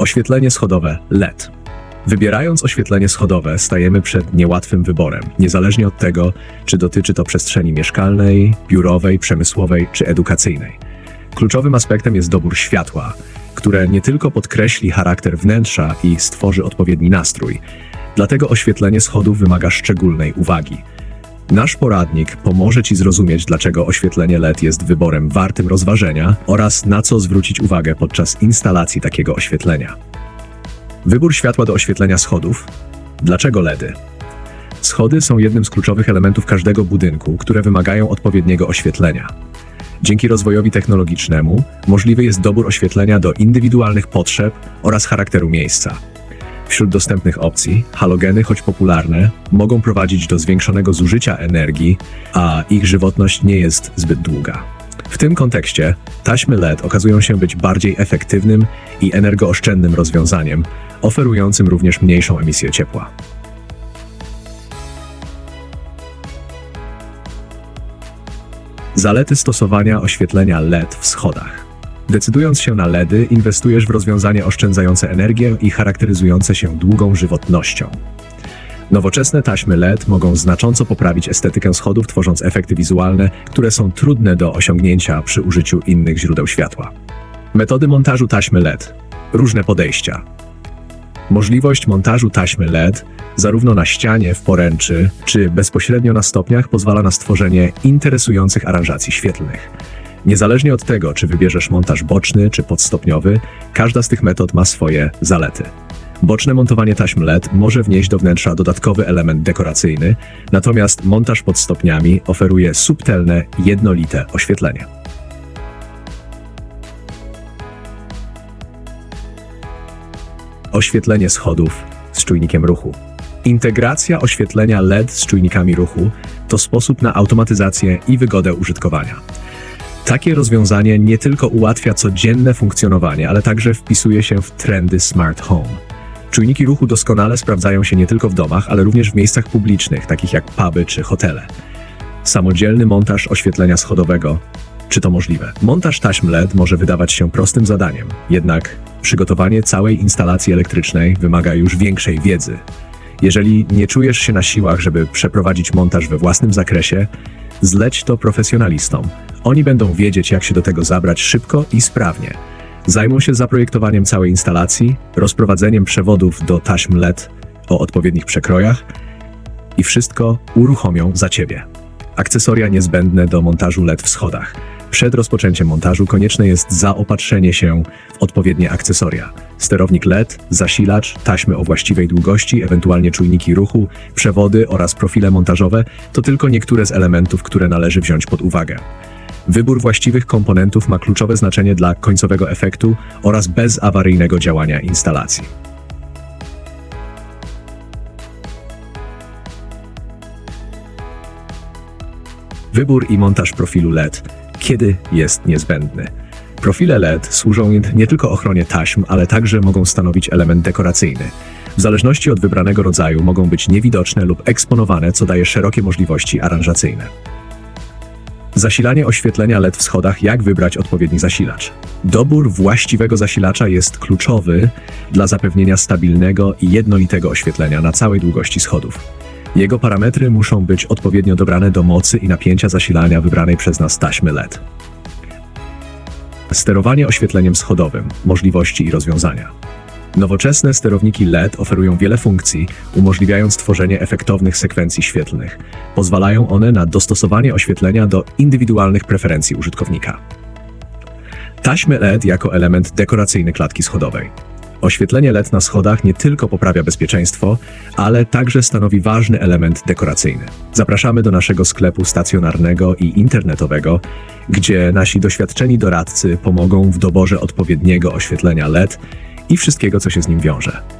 Oświetlenie schodowe LED. Wybierając oświetlenie schodowe, stajemy przed niełatwym wyborem, niezależnie od tego, czy dotyczy to przestrzeni mieszkalnej, biurowej, przemysłowej czy edukacyjnej. Kluczowym aspektem jest dobór światła, które nie tylko podkreśli charakter wnętrza i stworzy odpowiedni nastrój. Dlatego oświetlenie schodów wymaga szczególnej uwagi. Nasz poradnik pomoże Ci zrozumieć, dlaczego oświetlenie LED jest wyborem wartym rozważenia oraz na co zwrócić uwagę podczas instalacji takiego oświetlenia. Wybór światła do oświetlenia schodów. Dlaczego LEDy? Schody są jednym z kluczowych elementów każdego budynku, które wymagają odpowiedniego oświetlenia. Dzięki rozwojowi technologicznemu możliwy jest dobór oświetlenia do indywidualnych potrzeb oraz charakteru miejsca. Wśród dostępnych opcji, halogeny, choć popularne, mogą prowadzić do zwiększonego zużycia energii, a ich żywotność nie jest zbyt długa. W tym kontekście taśmy LED okazują się być bardziej efektywnym i energooszczędnym rozwiązaniem, oferującym również mniejszą emisję ciepła. Zalety stosowania oświetlenia LED w schodach. Decydując się na LEDy, inwestujesz w rozwiązanie oszczędzające energię i charakteryzujące się długą żywotnością. Nowoczesne taśmy LED mogą znacząco poprawić estetykę schodów, tworząc efekty wizualne, które są trudne do osiągnięcia przy użyciu innych źródeł światła. Metody montażu taśmy LED. Różne podejścia. Możliwość montażu taśmy LED zarówno na ścianie, w poręczy, czy bezpośrednio na stopniach pozwala na stworzenie interesujących aranżacji świetlnych. Niezależnie od tego, czy wybierzesz montaż boczny czy podstopniowy, każda z tych metod ma swoje zalety. Boczne montowanie taśm LED może wnieść do wnętrza dodatkowy element dekoracyjny, natomiast montaż pod stopniami oferuje subtelne, jednolite oświetlenie. Oświetlenie schodów z czujnikiem ruchu. Integracja oświetlenia LED z czujnikami ruchu to sposób na automatyzację i wygodę użytkowania. Takie rozwiązanie nie tylko ułatwia codzienne funkcjonowanie, ale także wpisuje się w trendy smart home. Czujniki ruchu doskonale sprawdzają się nie tylko w domach, ale również w miejscach publicznych, takich jak puby czy hotele. Samodzielny montaż oświetlenia schodowego. Czy to możliwe? Montaż taśm LED może wydawać się prostym zadaniem, jednak przygotowanie całej instalacji elektrycznej wymaga już większej wiedzy. Jeżeli nie czujesz się na siłach, żeby przeprowadzić montaż we własnym zakresie, zleć to profesjonalistom. Oni będą wiedzieć, jak się do tego zabrać szybko i sprawnie. Zajmą się zaprojektowaniem całej instalacji, rozprowadzeniem przewodów do taśm LED o odpowiednich przekrojach i wszystko uruchomią za Ciebie. Akcesoria niezbędne do montażu LED w schodach. Przed rozpoczęciem montażu konieczne jest zaopatrzenie się w odpowiednie akcesoria. Sterownik LED, zasilacz, taśmy o właściwej długości, ewentualnie czujniki ruchu, przewody oraz profile montażowe to tylko niektóre z elementów, które należy wziąć pod uwagę. Wybór właściwych komponentów ma kluczowe znaczenie dla końcowego efektu oraz bezawaryjnego działania instalacji. Wybór i montaż profilu LED. Kiedy jest niezbędny? Profile LED służą nie tylko ochronie taśm, ale także mogą stanowić element dekoracyjny. W zależności od wybranego rodzaju mogą być niewidoczne lub eksponowane, co daje szerokie możliwości aranżacyjne. Zasilanie oświetlenia LED w schodach, jak wybrać odpowiedni zasilacz. Dobór właściwego zasilacza jest kluczowy dla zapewnienia stabilnego i jednolitego oświetlenia na całej długości schodów. Jego parametry muszą być odpowiednio dobrane do mocy i napięcia zasilania wybranej przez nas taśmy LED. Sterowanie oświetleniem schodowym, możliwości i rozwiązania. Nowoczesne sterowniki LED oferują wiele funkcji, umożliwiając tworzenie efektownych sekwencji świetlnych. Pozwalają one na dostosowanie oświetlenia do indywidualnych preferencji użytkownika. Taśmy LED jako element dekoracyjny klatki schodowej. Oświetlenie LED na schodach nie tylko poprawia bezpieczeństwo, ale także stanowi ważny element dekoracyjny. Zapraszamy do naszego sklepu stacjonarnego i internetowego, gdzie nasi doświadczeni doradcy pomogą w doborze odpowiedniego oświetlenia LED i wszystkiego, co się z nim wiąże.